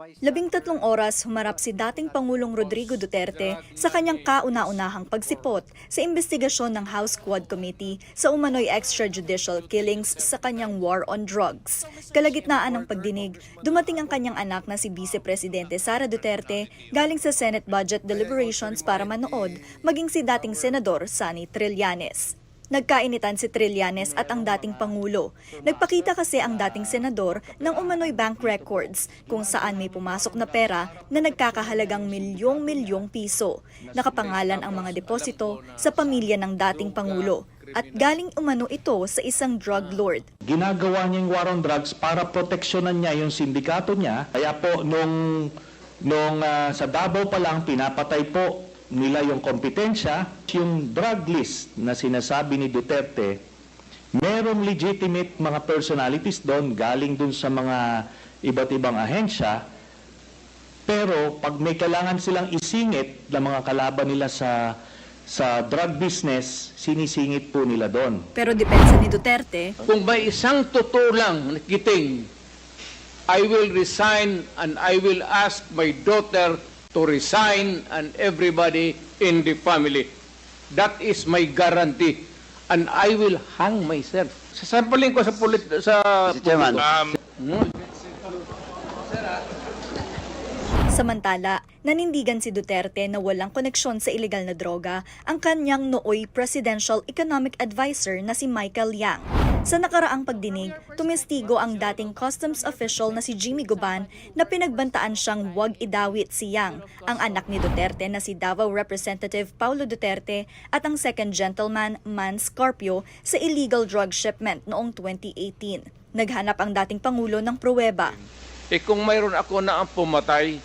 Labing tatlong oras humarap si dating Pangulong Rodrigo Duterte sa kanyang kauna-unahang pagsipot sa investigasyon ng House Quad Committee sa umano'y extrajudicial killings sa kanyang war on drugs. Kalagitnaan ng pagdinig, dumating ang kanyang anak na si Vice Presidente Sara Duterte galing sa Senate Budget Deliberations para manood, maging si dating Senador Sani Trillanes. Nagkainitan si Trillanes at ang dating Pangulo. Nagpakita kasi ang dating senador ng umano'y bank records kung saan may pumasok na pera na nagkakahalagang milyong-milyong piso. Nakapangalan ang mga deposito sa pamilya ng dating Pangulo at galing umano ito sa isang drug lord. ginagawa niya yung war on drugs para proteksyonan niya yung sindikato niya. Kaya po nung nung ah, sa Davao pa lang pinapatay po nila yung kompetensya, yung drug list na sinasabi ni Duterte, merong legitimate mga personalities doon galing doon sa mga iba't ibang ahensya. Pero pag may kailangan silang isingit ng mga kalaban nila sa sa drug business, sinisingit po nila doon. Pero depensa ni Duterte, Kung may isang totoo lang na kiting, I will resign and I will ask my daughter to resign and everybody in the family. That is my guarantee. And I will hang myself. Sasampling ko sa pulit sa Mr. Chairman. Hmm? Samantala, nanindigan si Duterte na walang koneksyon sa ilegal na droga ang kanyang nooy Presidential Economic Advisor na si Michael Yang. Sa nakaraang pagdinig, tumestigo ang dating customs official na si Jimmy Goban na pinagbantaan siyang wag idawit si Yang, ang anak ni Duterte na si Davao Representative Paulo Duterte at ang second gentleman Man Scorpio sa illegal drug shipment noong 2018. Naghanap ang dating Pangulo ng pruweba. Eh kung mayroon ako na ang pumatay,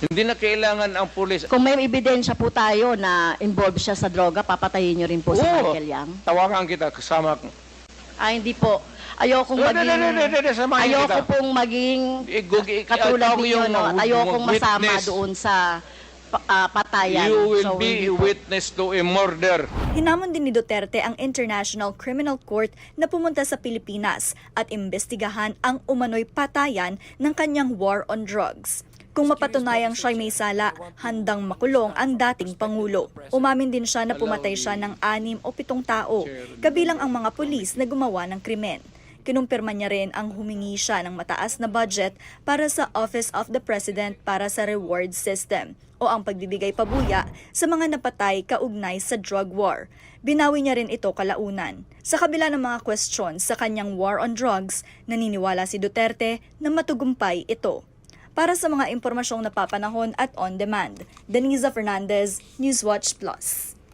hindi na kailangan ang pulis. Kung may ebidensya po tayo na involved siya sa droga, papatayin niyo rin po si Oo. Michael Yang? Tawagan kita kasama ko. Ah, hindi po. Ayokong Hindi, maging... hindi, hindi, hindi, samahan Ayoko kita. pong maging Igug- i- katulad ikaw ninyo, yung no? At ayokong masama witness. doon sa pa- ah, patayan. You will So, be hindi po. witness to a murder. Hinamon din ni Duterte ang International Criminal Court na pumunta sa Pilipinas at imbestigahan ang umano'y patayan ng kanyang war on drugs. Kung mapatunayang siya'y may sala, handang makulong ang dating Pangulo. Umamin din siya na pumatay siya ng anim o pitong tao, kabilang ang mga pulis na gumawa ng krimen. Kinumpirma niya rin ang humingi siya ng mataas na budget para sa Office of the President para sa reward system o ang pagbibigay pabuya sa mga napatay kaugnay sa drug war. Binawi niya rin ito kalaunan. Sa kabila ng mga questions sa kanyang war on drugs, naniniwala si Duterte na matugumpay ito. Para sa mga impormasyong napapanahon at on demand, Denisa Fernandez, Newswatch Plus.